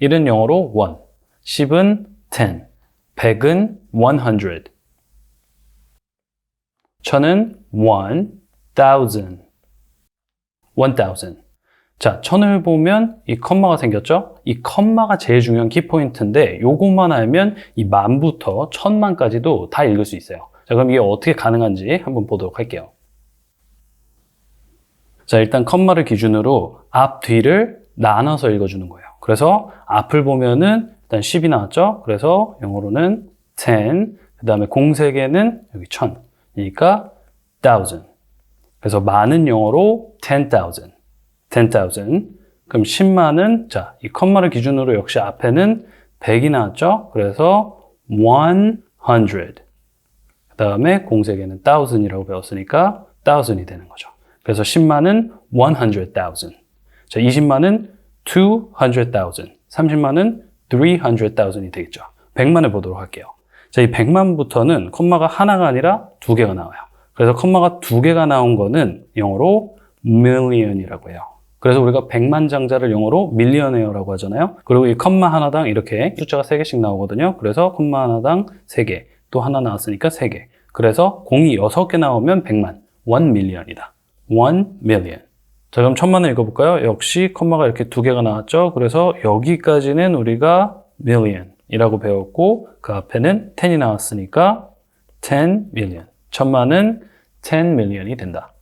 1은 영어로 1, 10은 10, 100은 100. 천은 1000, 1000. 자, 천을 보면 이 컴마가 생겼죠? 이 컴마가 제일 중요한 키포인트인데 요것만 알면 이 만부터 천만까지도 다 읽을 수 있어요. 자, 그럼 이게 어떻게 가능한지 한번 보도록 할게요. 자, 일단 컴마를 기준으로 앞, 뒤를 나눠서 읽어주는 거예요. 그래서 앞을 보면은 일단 10이 나왔죠? 그래서 영어로는 10, 그 다음에 공세개는 여기 1000. 그러니까 1000. 그래서 많은 영어로 10,000. 10,000. 그럼 10만은, 자, 이 컴마를 기준으로 역시 앞에는 100이 나왔죠? 그래서 100. 그 다음에 공세개는 1000이라고 배웠으니까 1000이 되는 거죠. 그래서 10만은 100,000. 자, 20만은 200,000. 30만은 300,000이 되겠죠. 100만을 보도록 할게요. 자, 이 100만부터는 컴마가 하나가 아니라 두 개가 나와요. 그래서 컴마가 두 개가 나온 거는 영어로 million이라고 해요. 그래서 우리가 100만 장자를 영어로 millionaire라고 하잖아요. 그리고 이 컴마 하나당 이렇게 숫자가 3개씩 나오거든요. 그래서 컴마 하나당 3개, 또 하나 나왔으니까 3개. 그래서 공이 6개 나오면 100만, 1 million이다. 1 million. 자, 그럼 천만을 읽어볼까요? 역시 컴마가 이렇게 두 개가 나왔죠. 그래서 여기까지는 우리가 million이라고 배웠고 그 앞에는 10이 나왔으니까 10 million. 천만은 10 million이 된다.